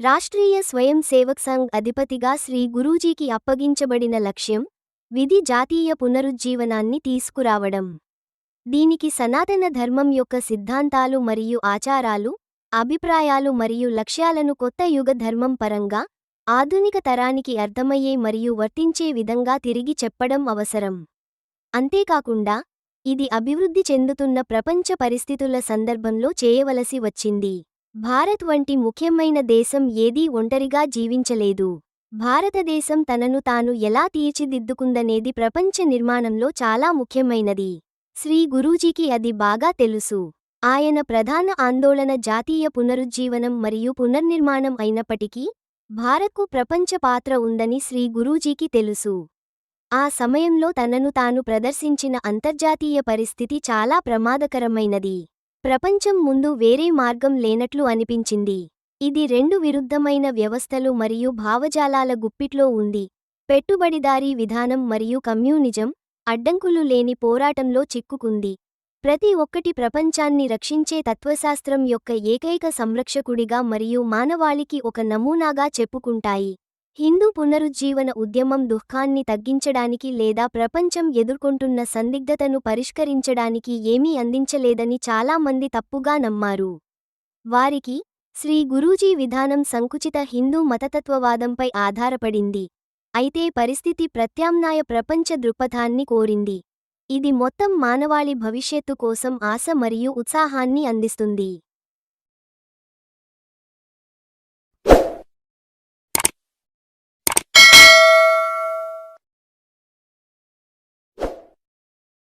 రాష్ట్రీయ స్వయం సేవక్ సంఘ్ అధిపతిగా శ్రీ గురూజీకి అప్పగించబడిన లక్ష్యం విధి జాతీయ పునరుజ్జీవనాన్ని తీసుకురావడం. దీనికి సనాతన ధర్మం యొక్క సిద్ధాంతాలు మరియు ఆచారాలు అభిప్రాయాలు మరియు లక్ష్యాలను కొత్త యుగ ధర్మం పరంగా ఆధునిక తరానికి అర్థమయ్యే మరియు వర్తించే విధంగా తిరిగి చెప్పడం అవసరం. అంతేకాకుండా ఇది అభివృద్ధి చెందుతున్న ప్రపంచ పరిస్థితుల సందర్భంలో చేయవలసి వచ్చింది. భారత్ వంటి ముఖ్యమైన దేశం ఏదీ ఒంటరిగా జీవించలేదు. భారతదేశం తనను తాను ఎలా తీర్చిదిద్దుకుందనేది ప్రపంచ నిర్మాణంలో చాలా ముఖ్యమైనది. శ్రీ గురూజీకి అది బాగా తెలుసు. ఆయన ప్రధాన ఆందోళన జాతీయ పునరుజ్జీవనం మరియు పునర్నిర్మాణం అయినప్పటికీ భారత్కు ప్రపంచ పాత్ర ఉందని శ్రీ గురూజీకి తెలుసు. ఆ సమయంలో తనను తాను ప్రదర్శించిన అంతర్జాతీయ పరిస్థితి చాలా ప్రమాదకరమైనది. ప్రపంచం ముందు వేరే మార్గం లేనట్లు అనిపించింది. ఇది రెండు విరుద్ధమైన వ్యవస్థలు మరియు భావజాలాల గుప్పిట్లో ఉంది. పెట్టుబడిదారీ విధానం మరియు కమ్యూనిజం అడ్డంకులు లేని పోరాటంలో చిక్కుకుంది. ప్రతి ఒక్కటి ప్రపంచాన్ని రక్షించే తత్వశాస్త్రం యొక్క ఏకైక సంరక్షకుడిగా మరియు మానవాళికి ఒక నమూనాగా చెప్పుకుంటాయి. హిందూ పునరుజ్జీవన ఉద్యమం దుఃఖాన్ని తగ్గించడానికి లేదా ప్రపంచం ఎదుర్కొంటున్న సందిగ్ధతను పరిష్కరించడానికి ఏమీ అందించలేదని చాలామంది తప్పుగా నమ్మారు. వారికి శ్రీ గురూజీ విధానం సంకుచిత హిందూ మతతత్వవాదంపై ఆధారపడింది. అయితే పరిస్థితి ప్రత్యామ్నాయ ప్రపంచ దృక్పథాన్ని కోరింది. ఇది మొత్తం మానవాళి భవిష్యత్తు కోసం ఆశ మరియు ఉత్సాహాన్ని అందిస్తుంది.